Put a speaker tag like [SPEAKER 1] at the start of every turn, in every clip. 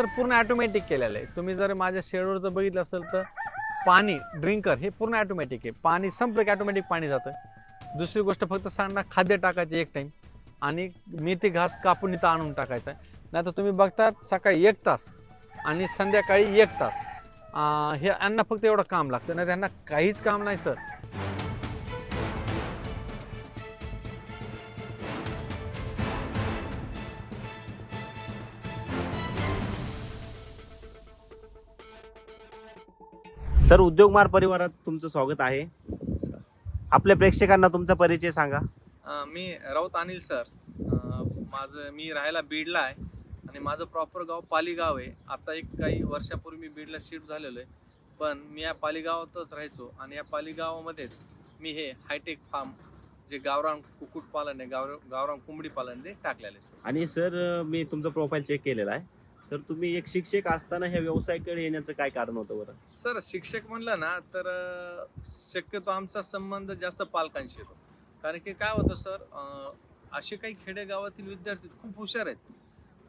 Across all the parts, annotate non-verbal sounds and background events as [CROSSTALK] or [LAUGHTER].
[SPEAKER 1] तर पूर्ण ॲटोमॅटिक केलेलं आहे. तुम्ही जर माझ्या शेडवर जर बघितलं असेल तर पाणी ड्रिंकर हे पूर्ण ॲटोमॅटिक आहे. पाणी संपलं की ॲटोमॅटिक पाणी जातं. दुसरी गोष्ट फक्त सांगणार खाद्य टाकायचे एक टाईम आणि मेथी घास कापून इथं आणून टाकायचा. नाही तर तुम्ही बघतात सकाळी एक तास आणि संध्याकाळी एक तास. हे यांना फक्त एवढं काम लागतं. नाही त्यांना काहीच काम नाही सर.
[SPEAKER 2] सर उद्योगमार परिवारात तुमचं स्वागत आहे. आपल्या प्रेक्षकांना तुमचा परिचय सांगा.
[SPEAKER 3] अ, मी राऊत अनिल सर. अ, माझं मी राहायला बीडला आहे आणि माझं प्रॉपर गाव पालीगाव आहे. आता एक काही वर्षापूर्वी मी बीडला शिफ्ट झालेलो आहे. पण मी या पालीगावातच राहायचो आणि या पालीगावामध्येच मी हे हायटेक फार्म जे गावरान कुक्कुटपालन आहे गावर गावरान कोंबडी पालन ते टाकलेलं आहे सर.
[SPEAKER 2] आणि सर मी तुमचं प्रोफाईल चेक केलेला आहे. तर तुम्ही एक शिक्षक असताना ह्या व्यवसायाकडे येण्याचं काय कारण होतं बरं?
[SPEAKER 3] सर शिक्षक म्हणलं ना तर शक्यतो आमचा संबंध जास्त पालकांशी येतो. कारण की काय होतं सर असे काही खेडेगावातील विद्यार्थी खूप हुशार आहेत.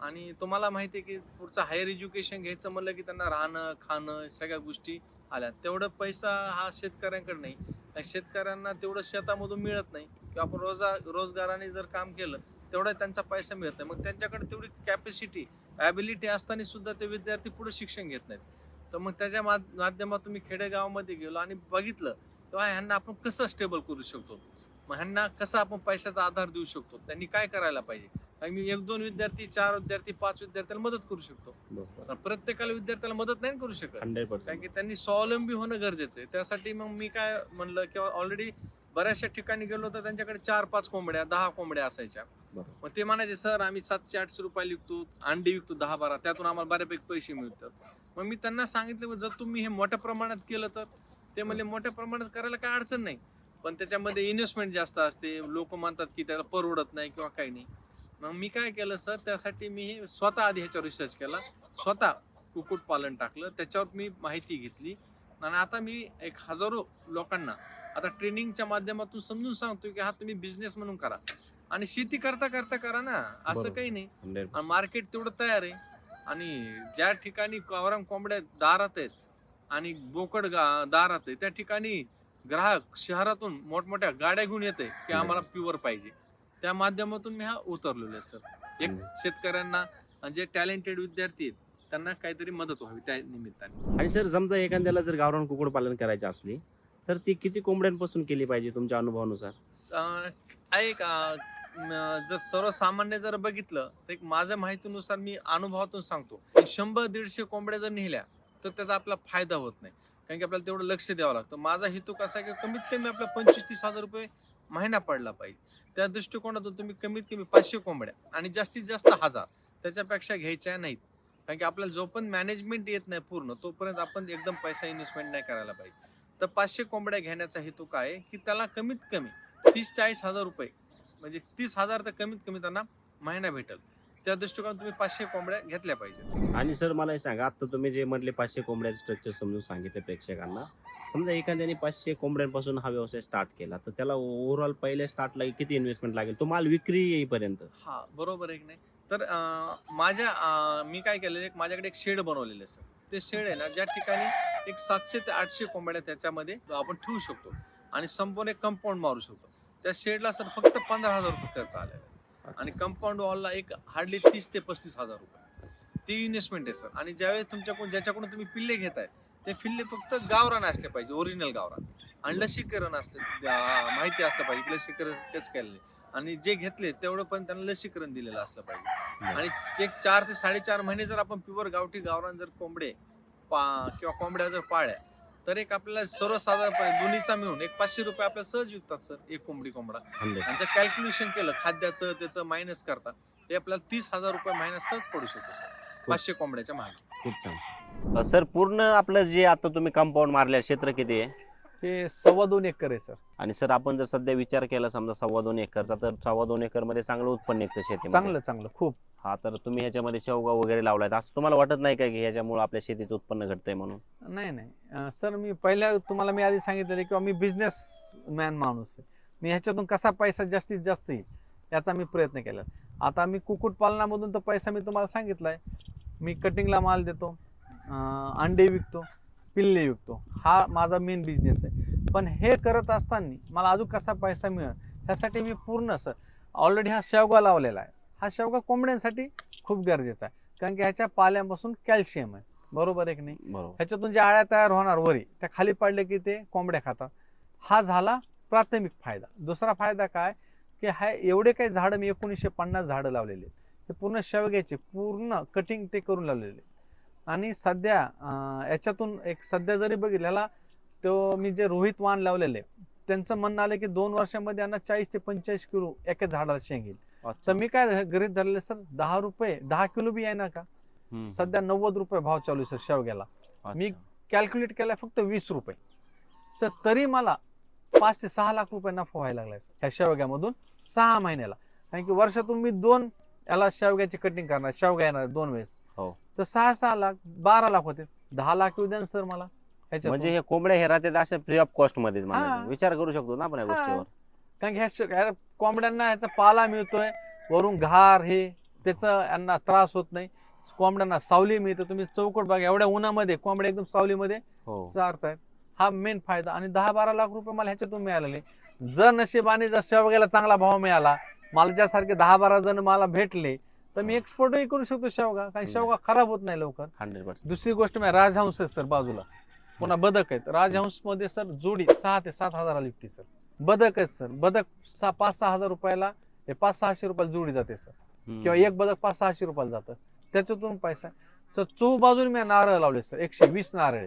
[SPEAKER 3] आणि तुम्हाला माहिती आहे की पुढचं हायर एज्युकेशन घ्यायचं म्हणलं की त्यांना राहणं खाणं सगळ्या गोष्टी आल्या. तेवढं पैसा हा शेतकऱ्यांकडे नाही. आणि शेतकऱ्यांना तेवढं शेतामधून मिळत नाही. किंवा आपण रोजा रोजगाराने जर काम केलं तेवढा त्यांचा पैसा मिळत नाही. मग त्यांच्याकडे तेवढी कॅपॅसिटी ॲबिलिटी असताना सुद्धा ते विद्यार्थी पुढे शिक्षण घेत नाहीत. तर मग त्याच्या माध- माध्यमातून मी खेडेगावामध्ये गेलो आणि बघितलं तेव्हा ह्यांना आपण कसं स्टेबल करू शकतो? मग ह्यांना कसा आपण पैशाचा आधार देऊ शकतो? त्यांनी काय करायला पाहिजे? मी एक दोन विद्यार्थी चार विद्यार्थी पाच विद्यार्थ्याला मदत करू शकतो. प्रत्येकाला विद्यार्थ्याला मदत नाही करू शकत. कारण की त्यांनी स्वावलंबी होणं गरजेचं आहे. त्यासाठी मग मी काय म्हणलं किंवा ऑलरेडी बऱ्याचशा ठिकाणी गेलो तर त्यांच्याकडे चार पाच कोंबड्या दहा कोंबड्या असायच्या. मग ते म्हणायचे सर आम्ही सातशे आठशे रुपये विकतो अंडी विकतो दहा बारा. त्यातून आम्हाला बऱ्यापैकी पैसे मिळतात. मग मी त्यांना सांगितलं "मग जर तुम्ही हे मोठ्या प्रमाणात केलं तर? ते म्हणले मोठ्या प्रमाणात करायला काय अडचण नाही. पण त्याच्यामध्ये इन्व्हेस्टमेंट जास्त असते. लोक म्हणतात की त्याला परवडत नाही किंवा काही नाही. मग मी काय केलं सर त्यासाठी मी हे स्वतः आधी ह्याच्यावर रिसर्च केला. स्वतः कुक्कुटपालन टाकलं. त्याच्यावर मी माहिती घेतली. आणि आता मी एक हजारो लोकांना आता ट्रेनिंगच्या माध्यमातून समजून सांगतो की हा तुम्ही बिझनेस म्हणून करा. आणि शेती करता करता करा ना असं. काही नाही. मार्केट तेवढं तयार आहे. आणि ज्या ठिकाणी कावराम कोंबड्या दारात आहेत आणि बोकड दारात आहे त्या ठिकाणी ग्राहक शहरातून मोठमोठ्या गाड्या घेऊन येते की आम्हाला प्युअर पाहिजे. त्या माध्यमातून मी हा उतरलेलो आहे सर. एक. शेतकऱ्यांना जे टॅलेंटेड विद्यार्थी आहेत त्यांना काहीतरी मदत व्हावी त्या निमित्ताने.
[SPEAKER 2] आणि सर समजा एखाद्याला जर गावरान कुक्कुट पालन करायची असली तर ती किती कोंबड्यांपासून केली पाहिजे तुमच्या अनुभवानुसार?
[SPEAKER 3] अं, म, जर सर्वसामान्य जर बघितलं तर एक माझ्या माहितीनुसार मी अनुभवातून सांगतो. की शंभर दीडशे कोंबड्या जर नेल्या तर त्याचा आपला फायदा होत नाही. कारण की आपल्याला तेवढं लक्ष द्यावं लागतं. माझा हेतू कसा आहे की कमीत कमी आपला पंचवीस तीस हजार रुपये महिना पडला पाहिजे. त्या दृष्टिकोनातून तुम्ही कमीत कमी पाचशे कोंबड्या आणि जास्तीत जास्त हजार त्याच्यापेक्षा घ्यायच्या नाहीत. कारण की आपल्याला जो पण मॅनेजमेंट येत नाही पूर्ण तोपर्यंत आपण एकदम पैसा इन्व्हेस्टमेंट नाही करायला पाहिजे. तर पाचशे कोंबड्या घेण्याचा हेतू काय आहे? की त्याला कमीत कमी तीस चाळीस हजार रुपये म्हणजे तीस हजार तर कमीत कमी त्यांना महिना भेटेल. त्या दृष्टिकोनातून तुम्ही पाचशे कोंबड्या घेतल्या पाहिजे
[SPEAKER 2] आणि सर मला हे सांगा आता तुम्ही जे म्हटले पाचशे कोंबड्याचं स्ट्रक्चर समजून सांगितलं प्रेक्षकांना. समजा एखाद्याने पाचशे कोंबड्यांपासून हा व्यवसाय स्टार्ट केला तर त्याला ओव्हरऑल पहिल्या स्टार्टला किती इन्व्हेस्टमेंट लागेल? तो माल विक्री येईपर्यंत.
[SPEAKER 3] हा बरोबर आहे की नाही? तर माझ्या मी काय केलेलं एक माझ्याकडे एक शेड बनवलेलं आहे सर. ते शेड आहे ना ज्या ठिकाणी एक सातशे ते आठशे कोंबड्या त्याच्यामध्ये आपण ठेवू शकतो आणि संपूर्ण एक कंपाऊंड मारू शकतो. त्या शेडला सर फक्त पंधरा हजार रुपये खर्च आलेला आहे. आणि कंपाऊंड वॉलला एक हार्डली तीस ते पस्तीस हजार रुपये. ते इन्व्हेस्टमेंट आहे सर. आणि ज्यावेळेस तुमच्याकडून ज्याच्याकडून तुम्ही पिल्ले घेताय ते पिल्ले फक्त गावरान असले पाहिजे ओरिजिनल गावरान. आणि लसीकरण असले माहिती असलं पाहिजे लसीकरण कसं केलेलं आणि जे घेतले तेवढं पण त्यांना लसीकरण दिलेलं असलं पाहिजे. आणि ते चार ते साडेचार महिने जर आपण प्युअर गावठी गावरान जर कोंबडे पा किंवा कोंबड्या जर पाळल्या तर एक आपल्याला सर्वसाधारणपणे दोन्हीचा मिळून एक पाचशे रुपये आपल्याला सहज विकतात सर एक कोंबडी कोंबडा. जर कॅल्क्युलेशन केलं खाद्याचं त्याचं मायनस करता ते आपल्याला तीस हजार रुपये महिना सहज पडू शकतो सर. पाचशे कोंबड्याच्या मागे.
[SPEAKER 2] खूप छान सर. पूर्ण आपलं जे आता तुम्ही कंपाऊंड मारल्या क्षेत्र किती आहे?
[SPEAKER 1] हे सव्वा दोन एकर आहे सर.
[SPEAKER 2] आणि सर आपण जर सध्या विचार केला समजा सव्वा दोन एकरचा तर सव्वा दोन एकरमध्ये चांगलं उत्पन्न निघतं शेती
[SPEAKER 1] चांगलं चांगलं. खूप.
[SPEAKER 2] हा तर तुम्ही ह्याच्यामध्ये शेवगा वगैरे लावलाय असं तुम्हाला वाटत नाही का की ह्याच्यामुळे आपल्या शेतीचं उत्पन्न घटतंय म्हणून?
[SPEAKER 1] नाही नाही. अं, सर मी पहिल्या तुम्हाला मी आधी सांगितलेलं किंवा मी बिझनेस मॅन माणूस आहे. मी ह्याच्यातून कसा पैसा जास्तीत जास्त येईल याचा मी प्रयत्न केला. आता मी कुक्कुटपालनामधून तर पैसा मी तुम्हाला सांगितलाय.
[SPEAKER 3] मी कटिंगला माल देतो अं, अंडे विकतो. पिल्ले विकतो हा माझा मेन बिझनेस आहे. पण हे करत असताना मला अजून कसा पैसा मिळेल? ह्यासाठी मी पूर्ण सर ऑलरेडी हा शेवगा लावलेला आहे. हा शेवगा कोंबड्यांसाठी खूप गरजेचा आहे. कारण की ह्याच्या पाल्यापासून कॅल्शियम आहे. बरोबर आहे की नाही?
[SPEAKER 2] बरोबर.
[SPEAKER 3] ह्याच्यातून ज्या आळ्या तयार होणार वरी त्या खाली पडले की ते कोंबड्या खातात. हा झाला प्राथमिक फायदा. दुसरा फायदा काय? की हा एवढे काही झाडं मी एकोणीसशे पन्नास झाडं लावलेली आहेत. हे पूर्ण शेवग्याचे पूर्ण कटिंग ते करून लावलेले. आणि सध्या याच्यातून एक सध्या जरी बघितल्याला तो मी जे रोहित वाण लावलेले त्यांचं म्हणणं आलं की दोन वर्षामध्ये यांना चाळीस ते पंचेचाळीस किलो एका झाडाला शेंग येईल. तर मी काय गरीब धरले सर दहा रुपये दहा किलो बी आहे ना का. सध्या नव्वद रुपये भाव चालू आहे सर शेवग्याला. मी. कॅल्क्युलेट केलाय फक्त वीस रुपये. सर तरी मला पाच ते सहा लाख रुपये नफा व्हायला लागलाय सर ह्या शेवग्यामधून सहा महिन्याला. कारण की वर्षातून मी दोन याला शेवग्याची कटिंग करणार शेवगा येणार दोन वेळेस.
[SPEAKER 2] हो.
[SPEAKER 3] तर सहा सहा लाख बारा लाख होते. दहा लाख येऊ द्या ना सर मला. ह्याच्यातून.
[SPEAKER 2] म्हणजे हे कोंबड्या हे राहतात अशा फ्री ऑफ कॉस्टमध्ये
[SPEAKER 3] हा.
[SPEAKER 2] विचार करू शकतो ना आपण या
[SPEAKER 3] हा.
[SPEAKER 2] गोष्टीवर.
[SPEAKER 3] कारण की ह्या शे- ह्या कोंबड्यांना ह्याचा पाला मिळतोय वरून घार हे त्याचा यांना त्रास होत नाही. कोंबड्यांना सावली मिळते. तुम्ही चौकट बघा एवढ्या उन्हामध्ये कोंबड्या एकदम सावलीमध्ये
[SPEAKER 2] हो.
[SPEAKER 3] चारतायत. हा मेन फायदा. आणि दहा बारा लाख रुपये मला ह्याच्यातून मिळालेले. जर नशिबाने जर शेवग्याला चांगला भाव मिळाला मला ज्यासारखे दहा बारा जण मला भेटले तर मी एक्सपोर्टही करू शकतो शेवगा. कारण शेवगा खराब होत नाही लवकर.
[SPEAKER 2] Hundred percent.
[SPEAKER 3] दुसरी गोष्ट म्हणजे राजहंस आहेत सर बाजूला. पुन्हा बदक आहेत. राजहंसमध्ये सर जोडी सहा ते सात हजाराला विकते सर. बदक आहेत सर. बदक सहा पाच सहा हजार रुपयाला हे पाच सहाशे रुपयाला जोडी जाते सर. किंवा एक बदक पाच सहाशे रुपयाला जातं. त्याच्यातून पैसा सर चोह बाजूने मी नारळ लावले सर. एकशे वीस नारळ.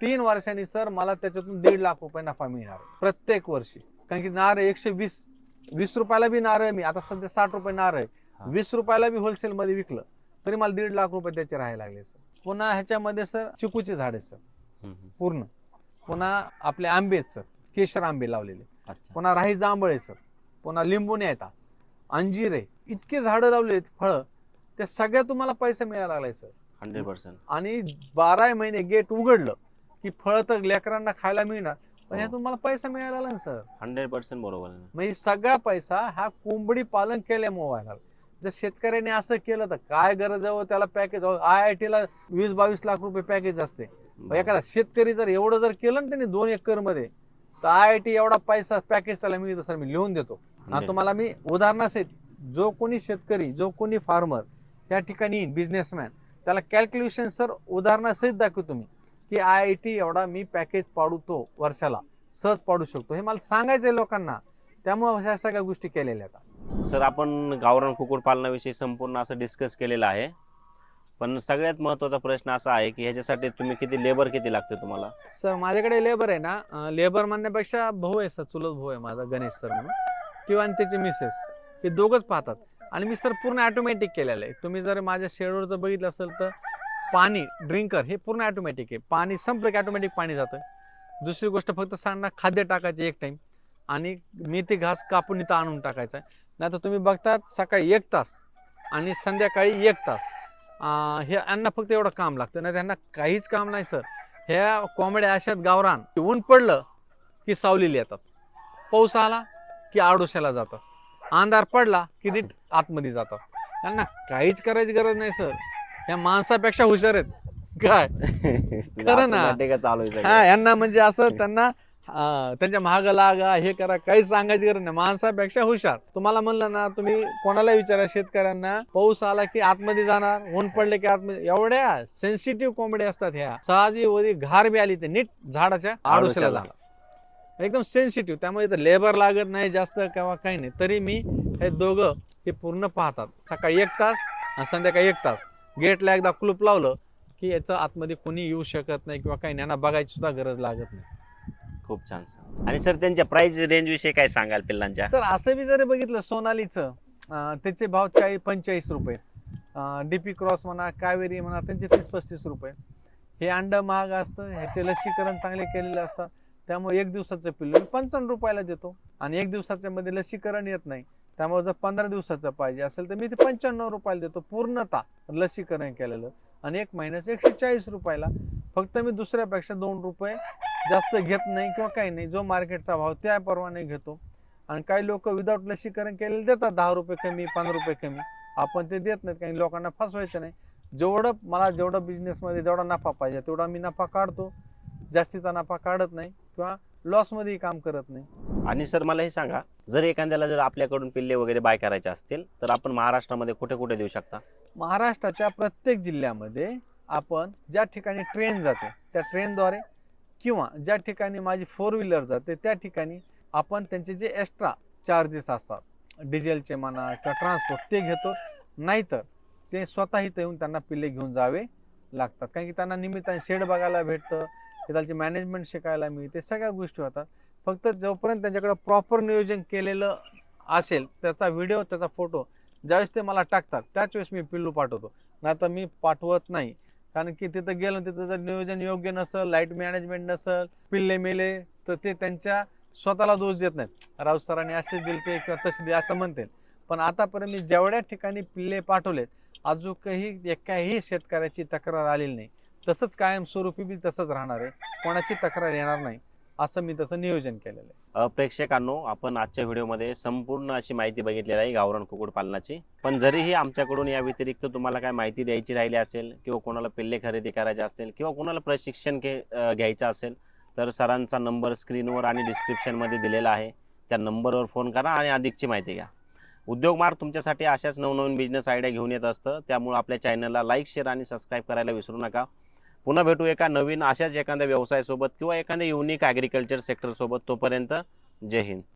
[SPEAKER 3] तीन वर्षांनी सर मला त्याच्यातून दीड लाख रुपये नफा मिळणार आहे. प्रत्येक वर्षी. कारण की नारळ एकशे वीस वीस रुपयाला बी नारळ मी. आता सध्या साठ रुपये नारळ. आहे. वीस रुपयाला बी होलसेल मध्ये विकलं तरी मला दीड लाख रुपये त्याचे राहायला लागले सर. पुन्हा ह्याच्यामध्ये सर चिकूचे झाड आहेत सर. पूर्ण. पुन्हा आपले आंबे आहेत सर. केशर आंबे लावलेले. पुन्हा राही जांभळ आहे सर. पुन्हा लिंबूने येतात अंजीर आहे. इतके झाडं लावले आहेत फळं. त्या सगळ्या तुम्हाला पैसा मिळायला लागलाय सर.
[SPEAKER 2] Hundred percent.
[SPEAKER 3] आणि बारा महिने गेट उघडलं की फळं तर लेकरांना खायला मिळणार पण
[SPEAKER 2] हो.
[SPEAKER 3] ह्यातून मला पैसा मिळायला लागला ना सर.
[SPEAKER 2] हंड्रेड पर्सेंट बरोबर.
[SPEAKER 3] म्हणजे सगळा पैसा हा कोंबडी पालन केल्यामुळे व्हायला लागला. जर शेतकऱ्याने असं केलं तर काय गरज आहे हो त्याला पॅकेज आय आय टीला वीस बावीस लाख रुपये पॅकेज असते. एखादा शेतकरी जर एवढं जर केलं ना त्यांनी दोन एकरमध्ये तर आय आय टी एवढा पैसा पॅकेज त्याला मिळतं सर मी लिहून देतो. हा
[SPEAKER 2] 100.
[SPEAKER 3] तुम्हाला मी उदाहरणासहित जो कोणी शेतकरी जो कोणी फार्मर त्या ठिकाणी बिझनेसमॅन त्याला कॅल्क्युलेशन सर उदाहरणासहित दाखवतो मी की आय आय टी एवढा मी पॅकेज पाडतो वर्षाला. सहज पाडू शकतो. हे मला सांगायचंय लोकांना. त्यामुळे ह्या सगळ्या गोष्टी केलेल्या आहेत.
[SPEAKER 2] सर आपण गावरान कुकुट पालनाविषयी संपूर्ण असं डिस्कस केलेलं आहे. पण सगळ्यात महत्त्वाचा प्रश्न असा आहे की ह्याच्यासाठी तुम्ही किती लेबर किती लागते तुम्हाला?
[SPEAKER 3] सर माझ्याकडे लेबर आहे ना लेबर म्हणण्यापेक्षा भाऊ आहे सर चुलत भाऊ आहे माझा गणेश सर म्हणून. किंवा आणि त्याचे मिसेस हे दोघंच पाहतात. आणि मी सर पूर्ण ऑटोमॅटिक केलेलं आहे. तुम्ही जर माझ्या शेडवर जर बघितलं असेल तर पाणी ड्रिंकर हे पूर्ण ऑटोमॅटिक आहे. पाणी संपलं की ऑटोमॅटिक पाणी जातं. दुसरी गोष्ट फक्त सांगणार खाद्य टाकायचे एक टाइम आणि मेथी घास कापून इथं आणून टाकायचा नाही तर तुम्ही बघतात सकाळी एक तास आणि संध्याकाळी एक तास. हे यांना फक्त एवढं काम लागतं. नाही त्यांना काहीच काम नाही सर. ह्या कोंबड्या अशात गावरान. ऊन पडलं की सावलीला येतात. पाऊस आला की आडोशाला जातात. अंधार पडला की नीट आतमध्ये जातात. त्यांना काहीच करायची गरज नाही सर. या माणसापेक्षा हुशार आहेत. काय? [LAUGHS] खरं ना.
[SPEAKER 2] चालू आहे.
[SPEAKER 3] हा यांना म्हणजे असं त्यांना त्यांच्या महाग लागा हे करा काहीच सांगायची गरज नाही. माणसापेक्षा हुशार. तुम्हाला म्हणलं ना तुम्ही कोणाला विचारा शेतकऱ्यांना पाऊस आला की आतमध्ये जाणार ऊन पडले की आतमध्ये एवढ्या सेन्सिटिव्ह कोंबड्या असतात ह्या. साधी वरी घार बी आली तर नीट झाडाच्या आडोशाला. जाणार एकदम सेन्सिटिव्ह त्यामुळे इथं लेबर लागत नाही जास्त किंवा काही नाही. तरी मी हे दोघं हे पूर्ण पाहतात. सकाळी एक तास आणि संध्याकाळी एक तास. गेटला एकदा कुलूप लावलं की याचं आतमध्ये कोणी येऊ शकत नाही किंवा काही नाही. यांना बघायची सुद्धा गरज लागत नाही.
[SPEAKER 2] खूप छान सर आणि सर त्यांच्या प्राइस रेंज विषयी काय सांगाल पिल्लांच्या?
[SPEAKER 3] सर असं बी जरी बघितलं सोनालीचं अं, त्याचे भाव चाळीस पंचेचाळीस रुपये. डीपी क्रॉस म्हणा कावेरी म्हणा त्यांचे तीस पस्तीस रुपये. हे अंड महाग असतं ह्याचे लसीकरण चांगले केलेले असतात त्यामुळे एक दिवसाचं पिल्लू मी पंचावन्न रुपयाला देतो. आणि एक दिवसाच्या मध्ये लसीकरण येत नाही. त्यामुळे जर पंधरा दिवसाचं पाहिजे असेल तर मी ते पंच्याण्णव रुपयाला देतो पूर्णतः लसीकरण केलेलं. आणि एक महिन्याचं एकशे चाळीस रुपयाला. फक्त मी दुसऱ्यापेक्षा दोन रुपये जास्त घेत नाही किंवा काही नाही जो मार्केटचा भाव त्या परवाने घेतो. आणि काही लोक विदाऊट लसीकरण केलेले देतात दहा रुपये कमी पंधरा रुपये कमी. आपण ते देत नाहीत काही लोकांना फसवायचं नाही. जेवढं मला जेवढं बिझनेसमध्ये जेवढा नफा पाहिजे तेवढा मी नफा काढतो. जास्तीचा नफा काढत नाही किंवा लॉसमध्येही काम करत नाही.
[SPEAKER 2] आणि सर मला हे सांगा जर एखाद्याला जर आपल्याकडून पिल्ले वगैरे बाय करायचे असतील तर आपण महाराष्ट्रामध्ये कुठे कुठे देऊ शकता?
[SPEAKER 3] महाराष्ट्राच्या प्रत्येक जिल्ह्यामध्ये आपण ज्या ठिकाणी ट्रेन जाते त्या ट्रेनद्वारे किंवा ज्या ठिकाणी माझी फोर व्हीलर जाते त्या ठिकाणी आपण त्यांचे जे एक्स्ट्रा चार्जेस असतात डिझेलचे म्हणा किंवा ट्रान्सपोर्ट ते घेतो. नाहीतर ते स्वतः इथं येऊन त्यांना पिल्ले घेऊन जावे लागतात. कारण की त्यांना निमित्ताने शेड बघायला भेटतं तिथलचे मॅनेजमेंट शिकायला मिळते सगळ्या गोष्टी होतात. फक्त जोपर्यंत त्यांच्याकडे प्रॉपर नियोजन केलेलं असेल त्याचा व्हिडिओ त्याचा फोटो ज्यावेळेस ते मला टाकतात त्याच वेळेस मी पिल्लू पाठवतो. नाही तर मी पाठवत नाही. कारण की तिथं गेलो तिथं जर नियोजन योग्य नसेल लाइट मॅनेजमेंट नसेल पिल्ले मेले तर ते त्यांच्या स्वतःला दोष देत नाहीत. राऊत सरांनी असे दिलते किंवा तसे दे असं म्हणते पण आतापर्यंत मी जेवढ्या ठिकाणी पिल्ले पाठवलेत अजूनही एकाही शेतकऱ्याची तक्रार आलेली नाही. तसंच कायमस्वरूपी बी तसंच राहणार आहे. कोणाची तक्रार येणार नाही असं मी तसं नियोजन केलेलं आहे.
[SPEAKER 2] प्रेक्षकांनो आपण आजच्या व्हिडिओमध्ये संपूर्ण अशी माहिती बघितलेली आहे गावरान कुक्कुटपालनाची पण जरीही आमच्याकडून या व्यतिरिक्त तुम्हाला काय माहिती द्यायची राहिली असेल किंवा कोणाला पिल्ले खरेदी करायचे असेल किंवा कोणाला प्रशिक्षण घे घ्यायचं असेल तर सरांचा नंबर स्क्रीनवर आणि डिस्क्रिप्शनमध्ये दिलेला आहे. त्या नंबरवर फोन करा आणि अधिकची माहिती घ्या. उद्योगमार्ग तुमच्यासाठी अशाच नवनवीन बिझनेस आयडिया घेऊन येत असतं. त्यामुळे आपल्या चॅनलला लाईक शेअर आणि सबस्क्राईब करायला विसरू नका. पुन्हा भेटू एका नवीन अशाच एखाद्या व्यवसायासोबत किंवा एखाद्या युनिक ॲग्रिकल्चर सेक्टरसोबत तोपर्यंत. जय हिंद.